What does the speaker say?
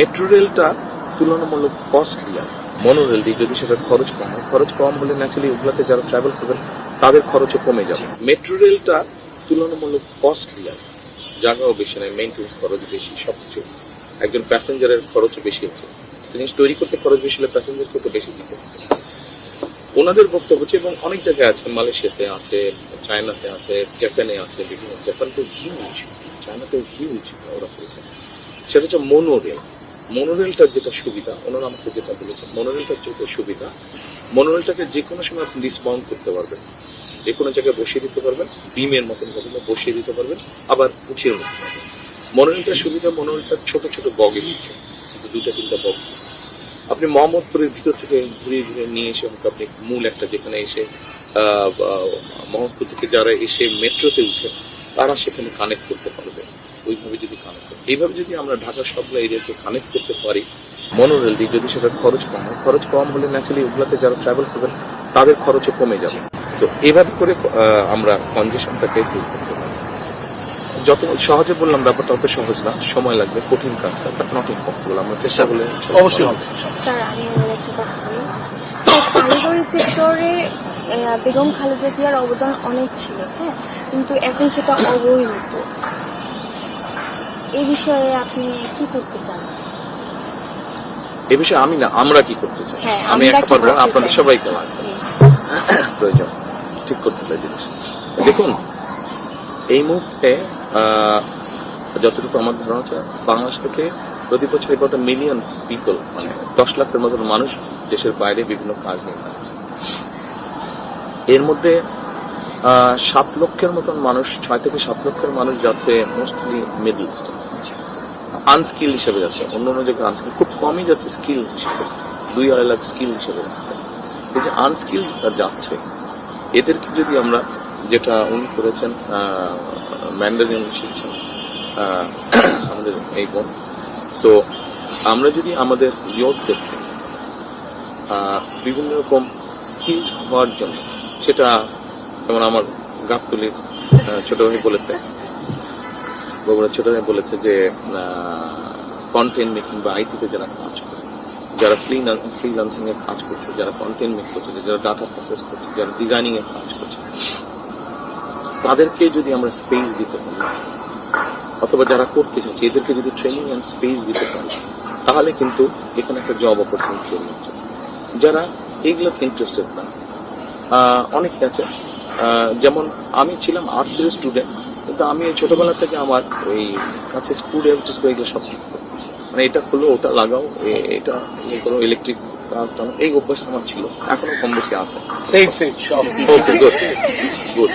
Metro রেলটা তুলনামূলক costly আর monorail দিয়ে যদি সেটার খরচ কম হয়, খরচ কম হলে ন্যাচারালি ওগুলাতে যারা ট্রাভেল করবেন, তাদের খরচও কমে যাবে। মেট্রো রেলটা তুলনামূলক কস্টলি আর জায়গাও বেশি নেই মেনটেন্স খরচ বেশি, সবকিছু। একজন প্যাসেঞ্জারের খরচও বেশি হচ্ছে জিনিস তৈরি করতে খরচ বেশি হলে প্যাসেঞ্জারকে তো বেশি দিতে হচ্ছে ওনাদের বক্তব্য হচ্ছে, এবং অনেক জায়গায় আছে, মালয়েশিয়াতে আছে, চায়নাতে আছে, জাপানে আছে, বিভিন্ন। জাপান তো হিউজ চায়নাতেও হিউজ ওরা করেছে। সেটা হচ্ছে মনোরেল মনোরেলটার যেটা সুবিধা, ওনারা আমাকে যেটা বলেছেন, মনোরেলটার যেটা সুবিধা, মনোরেলটাকে যে কোনো সময় আপনি ডিসবাউন্ড করতে পারবেন। যে কোনো জায়গায় বসিয়ে দিতে পারবেন বিমের মতন ভাবে বসিয়ে দিতে পারবেন, আবার উঠিয়ে নিতে পারবেন। মনোরেলটার সুবিধা, মনোরেলটার ছোট ছোট বগে দুটা তিনটা বগ আপনি মোহাম্মদপুরের ভিতর থেকে ঘুরিয়ে ঘুরিয়ে নিয়ে এসে হয়তো আপনি মূল একটা যেখানে এসে মোহাম্মদপুর থেকে যারা এসে মেট্রোতে উঠে তারা সেখানে কানেক্ট করতে পারবে। ওইভাবে যদি কানেক্ট করে। এইভাবে যদি আমরা ঢাকা সবগুলো এরিয়াকে কানেক্ট করতে পারি মনোরেল দিয়ে যদি সেটার খরচ কম হয় খরচ কম হলে ন্যাচারালি ওগুলাতে যারা ট্রাভেল করবেন তাদের খরচও কমে যাবে। তো এভাবে করে আহ, আমরা কনজেশনটাকে দূর করতে পারি। যত সহজে বললাম ব্যাপারটা অত সহজ না সময় লাগবে কঠিন কাজটা বাট নট ইম্পসিবল আমরা চেষ্টা করলে অবশ্যই হবে। স্যার আমি একটা কথা বলি। কারিগরি সেক্টরে বেগম খালেদা জিয়ার অবদান অনেক ছিল হ্যাঁ? কিন্তু এখন সেটা অবহেলিত। এই বিষয়ে আপনি কি করতে চান? এ বিষয়ে আমি না আমরা কি করতে চাই? হ্যাঁ, আমি একটা কি পারব না, আপনাদের সবাইকে প্রয়োজন ঠিক করতে হবে জিনিস। দেখুন এই মুহূর্তে যতটুকু আমার ধারণা আছে বাংলাদেশ থেকে প্রতি বছর এবার মিলিয়ন পিপল মানে দশ লাখের মতন মানুষ দেশের বাইরে বিভিন্ন কাজ নিয়ে এর মধ্যে সাত লক্ষের মতন মানুষ ছয় থেকে সাত লক্ষের মানুষ যাচ্ছে মোস্টলি মিডল আনস্কিল হিসেবে যাচ্ছে। অন্য অন্য জায়গায় আনস্কিল খুব কমই যাচ্ছে স্কিল হিসেবে। দুই আড়াই লাখ স্কিল হিসেবে যাচ্ছে। এই যে আনস্কিল যাচ্ছে এদেরকে যদি আমরা যেটা উনি করেছেন ম্যান্ডারিন শিখছেন আমাদের এই বোন। সো আমরা যদি আমাদের ইয়তদেরকে আহ, বিভিন্ন রকম স্কিল হওয়ার জন্য সেটা যেমন আমার গাবতলির ছোট ভাই বলেছে বগুড়া ছোট ভাই বলেছে যে কন্টেন্ট মেকিং বা আইটিতে যারা কাজ করে, যারা ফ্রিলান্সিং এর কাজ করছে, যারা কন্টেন্ট মেক করছে, যারা ডাটা প্রসেস করছে, যারা ডিজাইনিং এর কাজ করছে, তাদেরকে যদি আমরা স্পেস দিতে পারি, অথবা যারা করতে চাইছে, এদেরকে যদি ট্রেনিং অ্যান্ড স্পেস দিতে পারি, তাহলে কিন্তু এখানে একটা জব অপরচুনিটি যারা এগুলোতে ইন্টারেস্টেড না অনেকে আছে যেমন আমি ছিলাম আর্টসের স্টুডেন্ট কিন্তু আমি ছোটবেলা থেকে আমার ওই কাছে স্কুল এগুলো সব। মানে এটা খুলো ওটা লাগাও এটা কোনো ইলেকট্রিক এই অভ্যাস আমার ছিল এখনও কম বেশি আছে। সেম সেম সব। Okay good good